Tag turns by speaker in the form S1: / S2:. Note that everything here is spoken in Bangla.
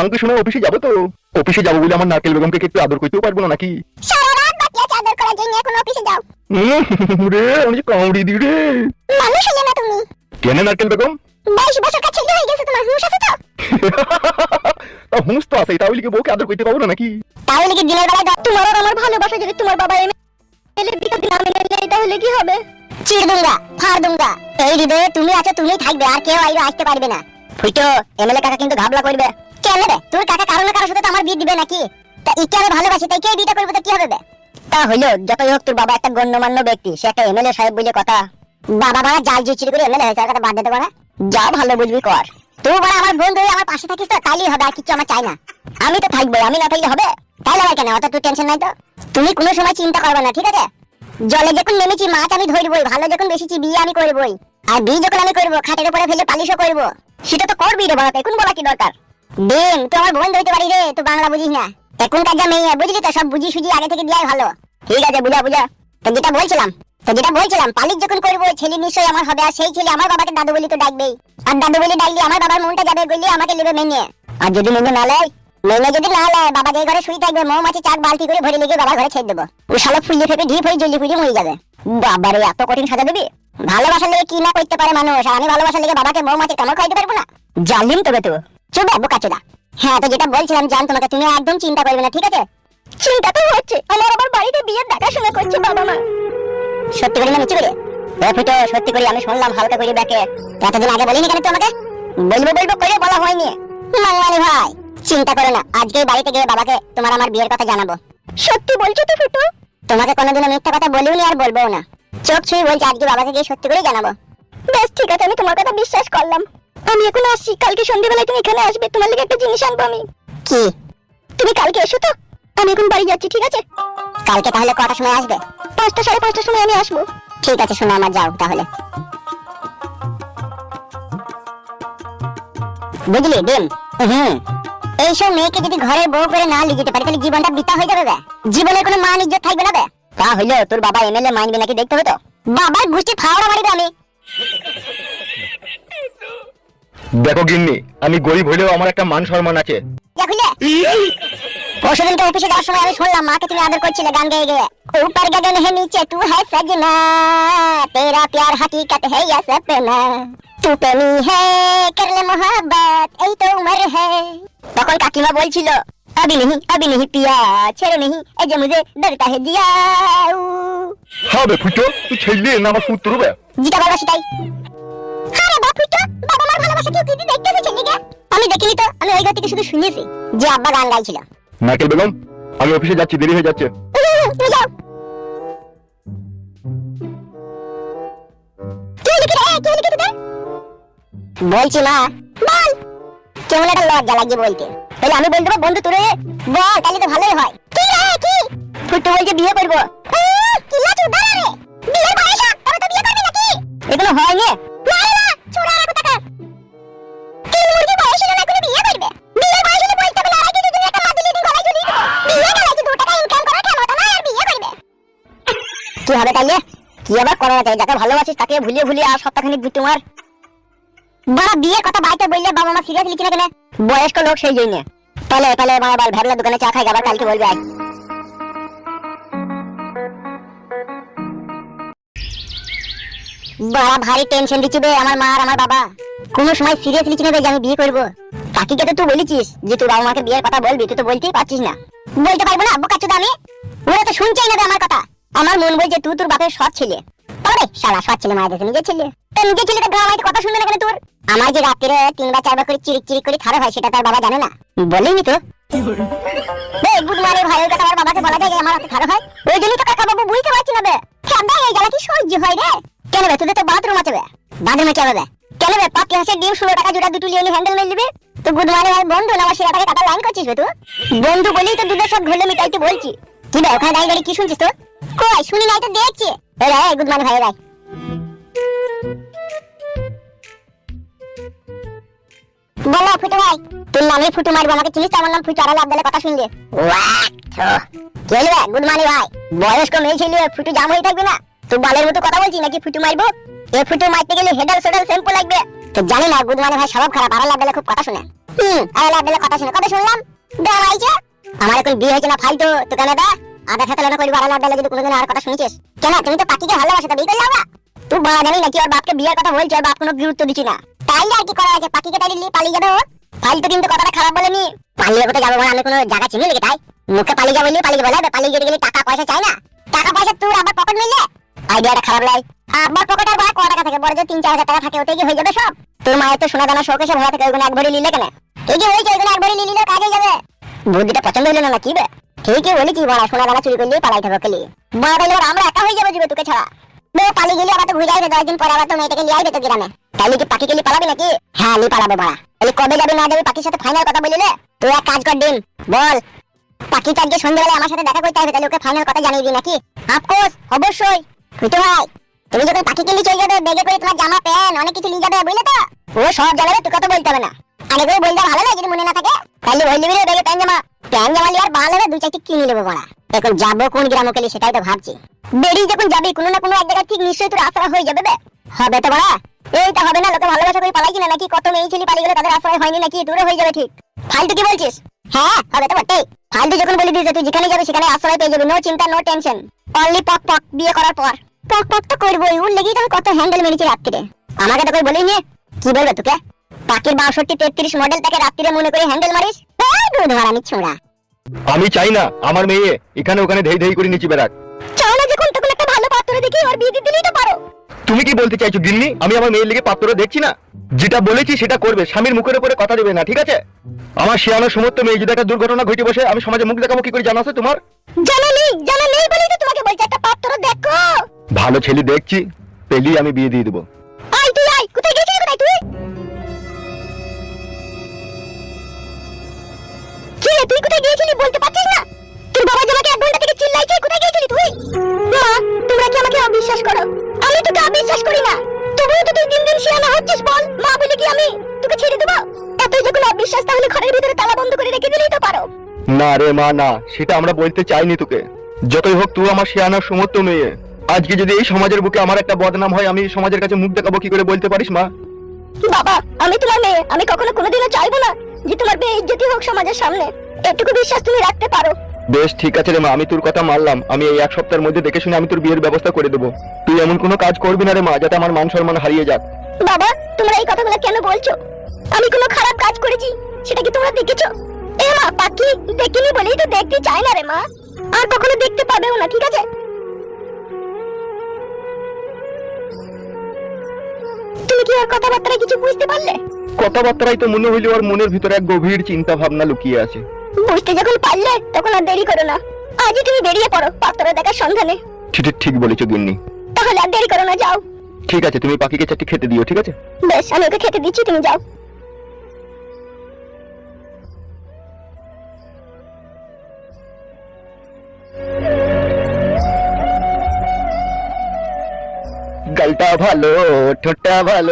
S1: মাংস শোনা অফিসে যাব তো। অফিসে যাব বলে আমার নারকেল বেগমকে একটু আদর করতেও পারব না নাকি?
S2: সারা রাত বাকি আছে আদর করার জন্য এখন অফিসে যাও।
S1: রে আমি কামড়ি দি রে।
S2: মানুষ হলে না তুমি।
S1: কেন নারকেল বেগম?
S2: বাইশ বছর কাছে হয়ে গেছে তোমার হুঁশ আছে তো?
S1: তা হুঁস তো আছে তাহলে কি বউকে আদর করতে পারব না নাকি?
S2: তাহলে কি দিনের বেলায় তোমার আর আমার ভালোবাসা যদি তোমার বাবা এমএলএ বিকাশ না নেয় তাহলে কি হবে? চির দুঙ্গা এই হৃদয়ে তুমি আছো তুমিই থাকবে আর কেউ আইরো আসতে পারবে না। ফুইটো এমএলএ কাকা কিন্তু ঘাবলা করবে। কেন রে? তোর কাকা কারও না কারোর সাথে তো আমার বিয়ে দিবে নাকি? তা ইকে আমি ভালোবাসি তাই কে বিয়েটা করবে তো কি হবে বে? তা হইল যতই হোক তোর বাবা একটা গণ্যমান্য ব্যক্তি সে একটা এমএলএ সাহেব বলে কথা। বাবা বাবা জাল জিচিরি করে এমএলএ হয়েছে কথা বাদ দিতে পারে যা ভালো বুঝবি কর। তুই বড় আমার হয়ে আমার পাশে থাকিস তো তাইলেই হবে আর কিছু আমার চাই না। আমি তো থাকব আমি না থাকলে হবে? তাইলে আবার কেন? অত তুই টেনশন নাই তো। তুমি কোনো সময় চিন্তা করবে না ঠিক আছে? জলে যখন নেমেছি মাছ আমি ধরবই ভালো যখন বেশিছি বিয়ে আমি করবই। আর বিয়ে যখন আমি করব খাটের উপরে ফেলে পালিশও করব। সেটা তো করবি রে বাবা এখন বলা কি দরকার? ডিম তুই আমার বোন ধরতে পারি রে তুই বাংলা বুঝিস না। এখনকার যা মেয়ে বুঝলি তো, সব বুঝি সুঝি আগে থেকে দিয়াই ভালো। ঠিক আছে, বুঝা বুঝা। তো যেটা বলছিলাম, তো যেটা বলছিলাম পালিশ যখন করব, ছেলে নিশ্চয়ই আমার হবে, আর সেই ছেলে আমার বাবাকে দাদু বলি তো ডাকবেই। আর দাদু বলি ডাকলে আমার বাবার মনটা যাবে, বললে আমাকে নেবে মেনে। আর যদি মেনে না লেয় মেনে যদি না লেয় বাবা যে ঘরে শুয়ে থাকবে, মৌমাছি চাক বালতি করে ভরে লেগে বাবা ঘরে ছেড়ে দেবো। ও শালা ফুলিয়ে ফেপে ঢিপ হয়ে জ্বলি ফুলিয়ে মরে যাবে। বাবারে, এত কঠিন সাজা দিবি? ভালোবাসার লেগে কি না করতে পারে মানুষ? আর আমি ভালোবাসার লেগে বাবাকে মৌমাছি কামড় খাইতে পারব না? জানলিম তবে তো। চুপ, বোকা চোদা। হ্যাঁ তো যেটা বলছিলাম, জান, তোমাকে তুমি একদম চিন্তা করবে না, ঠিক আছে? চিন্তা তো হচ্ছে। আমার আবার বাড়িতে বিয়ের দেখাশোনা করছে বাবা মা। সত্যি করে না মিচি করে। ফুটো সত্যি করে আমি শুনলাম হালকা করে ব্যাকে এতদিন আগে বলিনি কেন তোমাকে? বলব বলব, করে বলা হয়নি। মাঙ্গালি ভাই, চিন্তা করো না। আজকে বাড়িতে গিয়ে বাবাকে তোমার আমার বিয়ের কথা জানাব। সত্যি বলছো তো ফুটো? তোমাকে কোনোদিনও মিথ্যা কথা বলিওনি আর বলব না। চোখ ছুঁয়ে বলছি আজকে বাবাকে গিয়ে সত্যি করে জানাব। বেশ ঠিক আছে আমি তোমার কথা বিশ্বাস করলাম। আমি এখন আসছি কালকে সন্ধ্যেবেলায় তুমি এখানে আসবে তোমার লেগে একটা জিনিস আনব আমি। কি? তুমি কালকে এসো তো আমি এখন বাড়ি যাচ্ছি ঠিক আছে? কালকে তাহলে কটার সময় আসবে? পাঁচটা সাড়ে পাঁচটার সময় আমি আসব। ঠিক আছে শোনো আমার যাও তাহলে। বুঝলি ডিম? হুম। এইসব মেয়েকে যদি ঘরে বউ করে না লিয়ে যেতে পারি তাহলে জীবনটা বিতা হয়ে যাবে। জীবনে কোনো মান ইজ্জত থাকবে না বে। তা হইলো তোর বাবা এমএলএ মাইনবে নাকি দেখতে হবে তো বাবার গোষ্ঠী ফাওড়া মারিবে আমি
S1: দেখো গিন্নি আমি গরিব হলেও আমার একটা মান সম্মান আছে
S2: দেখলে পরশুদিনকে অফিসে যাওয়ার সময় আমি শুনলাম মাকে তুমি আদর করছিলে গান গেয়ে গিয়ে ऊपर गगन है नीचे तू है सजना तेरा प्यार हकीकत है या सपना तू प्रेमी है कर ले मोहब्बत এই তো উমর है তখন কাকিমা বলছিল अभी नहीं अभी नहीं पिया ছেড়ে नहीं এই যে মুঝে डरता है जिया
S1: হবে ফুটো তুই ছেলে না আমার পুত্র বে
S2: যেটা বলা সেটাই আরে বাপ ফুটো বাবা মার ভালোবাসা কেউ কি দেখতেছে ছেলেকে আমি দেখিনি তো আমি ওই ঘর থেকে শুধু শুনেছি যে আব্বা গান গাইছিল
S1: নারকেল বেগম আমি অফিসে যাচ্ছি দেরি হয়ে যাচ্ছে
S2: তুমি যাও কে লিখে রে কে লিখে তোদের বলছি মা বল কেমন একটা লজ্জা লাগছে বলতে তাহলে আমি বলতে বন্ধু তোরে বল, তাহলে তো ভালোই হয়। কি রে, কি? ফুটু বলছে বিয়ে করব। কি লাচু দাঁড়া রে? বিয়ের বয়স তবে তো বিয়ে করবি নাকি? এগুলো হয়নি। না না না কি হবে কি আবার করার চাই যাকে ভালোবাসিস তাকে ভুলিয়ে ভুলিয়ে আর সপ্তাহখানি ঘুরতে মার। বাবা, বিয়ের কথা বাড়িতে বললে বাবা মা সিরিয়াস লিখি না কেন? বয়স্ক লোক সেই জন্য। তাহলে তাহলে মা বাল ভেবলা দোকানে চা খাই আবার কালকে বলবে আয় বাবা, ভারী টেনশন দিচ্ছি বে, আমার মা আর আমার বাবা। কোনো সময় সিরিয়াস লিখি না বে যে আমি বিয়ে করব। কাকিকে তো তুই বলেছিস যে তুই বাবা মাকে বিয়ের কথা বলবি, তুই তো বলতেই পারছিস না। বলতে পারব না, বোকা চোদা আমি। ওরা তো শুনছেই না আমার কথা। আমার মন বলছে, তুই তোর বাপের সৎ ছেলে। তবে শালা সৎ ছেলে মায়ের দেখে নিজের ছেলে। তো নিজের ছেলে তো গ্রামাইতে কথা শুনবে না কেন তোর? আমার যে রাত্রে তিনবার চারবার করে চিরিক চিরিক করে খারাপ হয়, সেটা তার বাবা জানে না। বলিনি তো? ভাই আমার আমার ভাই, বন্ধু, না আমার সেটা টাকা লাইন করছিস বন্ধু বলেই তো দুধের সব ঘুরলে মিটাইতে বলছি। কি বে, ওখানে দাঁড়িয়ে কি শুনছিস তো কই, শুনি নাই তো, দেখছি। রে গুড মর্নিং ভাই রাই বলো ফুটু ভাই তোর নামে ফুটু মারবো আমাকে চিনিস আমার নাম ফুটু আর আবদালে কথা শুনলে চলবে গুড মর্নিং ভাই। বয়স্ক মেয়ে ছেলে ফুটু জাম হয়ে থাকবে না? তুই বালের মতো কথা বলছিস নাকি ফুটু মারবো? এ ফুটু মারতে গেলে হেডাল সেডাল শ্যাম্পু লাগবে। তো জানি না গুড মর্নিং ভাই স্বভাব খারাপ আর আবদালে খুব কথা শুনে। হুম আরে লাড্ডুলে কথা শুনে কবে শুনলাম। হয়েছে আমার এখন বিয়ে হয়েছে না ফালতু তো কেন দা। আধা খেতে না করবি আর লাড্ডুলে যদি কোনোদিন আর কথা শুনেছিস। কেন তুমি তো পাখিকে ভালোবাসো তো বিয়ে করলে তুই জানি নাকি ওর বাপকে বিয়ের কথা বলছে ওর বাপ কোনো গুরুত্ব দিচ্ছি না তাইলে আর কি করা আছে পাখিকে তাই পালিয়ে যাবে ও কিন্তু কথাটা খারাপ বলেনি পালিয়ে কোথায় যাব আমি কোনো জায়গা চিনি নাকি তাই মুখে পালিয়ে যাব পালিয়ে পালিয়ে যেতে গেলে টাকা পয়সা চাই না টাকা পয়সা তোর আবার পকেট আইডিয়াটা খারাপ পকেটে আর ক টাকা থাকে বড় যে তিন চার হাজার টাকা থাকে ওতে কি হয়ে যাবে সব তোর মায়ের তো সোনা দানা শোকেশে ভরা থাকে ওইগুলো এক ভরি নিলে কেন ঠিকই হয়েছে ওইগুলো এক ভরি নিলে কাজে যাবে বুদ্ধিটা পছন্দ হলো না কি বে ঠিকই বলি কি বড়া সোনা দানা চুরি করলে পালাই থাকো খেলি বড় আমরা একা হয়ে যাব জীবে তোকে ছাড়া বে পালিয়ে আবার তো ঘুরে দশ দিন আবার তো মেয়েটাকে নিয়ে আসবে তো গ্রামে। তাইলে কি পাখি খেলি পালাবি নাকি? হ্যাঁ তাহলে কবে যাবি না পাখির সাথে ফাইনাল কথা বলিলে? তুই এক কাজ কর দিন বল। আজকে সন্ধ্যাবেলা আমার সাথে দেখা করতে হবে তাহলে ওকে ফাইনাল কথা জানিয়ে দিই নাকি? অফকোর্স অবশ্যই। ভাই, তুমি যখন পাখি কিনলে চলে যাবে বেগে করে তোমার জামা, প্যান্ট, অনেক কিছু নিয়ে যাবে, বুঝলে তো? ও সব জানাবে তুই কথা বলতে হবে না। আগে করে বলতে ভালো না যদি মনে না থাকে। তাহলে ওই নিবি প্যান্ট, জামা। জামা নিয়ে আর দুই চারটি কিনে নেব বড়া। এখন যাব কোন গ্রামে গেলে সেটাই তো ভাবছি। বেরিয়ে যখন যাবি, কোনো না কোনো এক জায়গায় ঠিক নিশ্চয়ই তোর আশ্রয় হয়ে যাবে। হবে তো বড়া। এইটা হবে না, লোকে ভালোবাসা করে পালাই কিনা নাকি? কত মেয়ে ছেলে পালিয়ে গেলে তাদের আশ্রয় হয়নি নাকি? তোরও হয়ে যাবে ঠিক। ফালতু কি বলছিস? হ্যাঁ হবে তো বটেই ফালতু যখন বলে দিয়েছে, তুই যেখানে যাবি সেখানে আশ্রয় পেয়ে যাবি। নো চিন্তা নো টেনশন অনলি পক পক বিয়ে করার পর। পক পক তো করবোই। ওর লেগেই তো কত হ্যান্ডেল মেরেছি রাত্রিরে আমাকে তো কই বলিনি কি বলবে তোকে? পাখির বাষট্টি তেত্রিশ মডেল তাকে রাত্রিরে মনে করে হ্যান্ডেল মারিস? এই হারানি ছোড়া
S1: আমি চাই না আমার মেয়ে এখানে ওখানে ধেই ধেই করে নিচে বেড়াক।
S2: চাও না যখন তখন একটা ভালো পাত্র দেখি ওর বিয়ে দিয়ে দিলেই তো পারো।
S1: তুমি কি বলতে চাইছো গিন্নি? আমি আমার মেয়ের লেগে পাত্র দেখছি না। যেটা বলেছি সেটা করবে স্বামীর মুখের উপরে কথা দেবে না ঠিক আছে? আমার শিয়ানো সমস্ত মেয়ে যদি একটা দুর্ঘটনা ঘটে বসে আমি সমাজে মুখ দেখাবো কি করে জানো আছে তোমার?
S2: জানা নেই জানা নেই বলেই তো তোমাকে বলছি একটা পাত্র দেখো।
S1: ভালো ছেলে দেখছি পেলি আমি বিয়ে দিয়ে দেবো।
S2: কোথায় বলতে পারছিস না? তোর বাবা যে আমাকে এক ঘণ্টা থেকে চিল্লাইছে কোথায় গিয়েছিলি তুই? মা তোমরা কি আমাকে অবিশ্বাস করো? আমি তোকে অবিশ্বাস করি না। তবুও তো তুই দিন দিন শিয়ানা হচ্ছিস বল। মা বলে কি আমি তোকে ছেড়ে দেবো? এতই যখন অবিশ্বাস তাহলে ঘরের ভিতরে তালা বন্ধ করে রেখে দিলেই তো পারো।
S1: না রে মা না সেটা আমরা বলতে চাইনি তোকে। যতই হোক তুই আমার শিয়ানো সমস্ত মেয়ে। আজকে যদি এই সমাজের বুকে আমার একটা বদনাম হয় আমি সমাজের কাছে মুখ দেখাবো কি করে বলতে পারিস মা?
S2: বাবা আমি তোমার মেয়ে। আমি কখনো কোনোদিনও চাইব না যে তোমার মেয়ে ইজ্জতি হোক সমাজের সামনে। এটুকু বিশ্বাস তুমি রাখতে পারো।
S1: বেশ ঠিক আছে রে মা আমি তোর কথা মানলাম। আমি এই এক সপ্তাহের মধ্যে দেখে শুনে আমি তোর বিয়ের ব্যবস্থা করে দেবো। তুই এমন কোনো কাজ করবি না রে মা যাতে আমার মান সম্মান হারিয়ে যাক।
S2: বাবা তোমরা এই কথাগুলো কেন বলছো? আমি কোনো খারাপ কাজ করেছি? সেটা কি তোমরা দেখেছ? এ মা পাখি দেখিনি বলেই তো দেখতে চাই না রে মা। আর কখনো দেখতে পাবেও না ঠিক আছে? তুমি কি ওর কথাবার্তায় কিছু বুঝতে পারলে?
S1: কথাবার্তারাই তো মনে হইল ওর মনের ভিতরে এক গভীর চিন্তা ভাবনা লুকিয়ে আছে।
S2: বুঝতে যখন পারলে তখন আর দেরি করো না। আজই তুমি বেরিয়ে পড়ো পাত্র দেখার সন্ধানে।
S1: ঠিক ঠিক বলেছ গিন্নি।
S2: তাহলে আর দেরি করো না যাও।
S1: ঠিক আছে তুমি পাখিকে চারটি খেতে দিও ঠিক আছে?
S2: বেশ আমি ওকে খেতে দিচ্ছি তুমি যাও।
S1: গালটা ভালো ঠোঁটটা ভালো।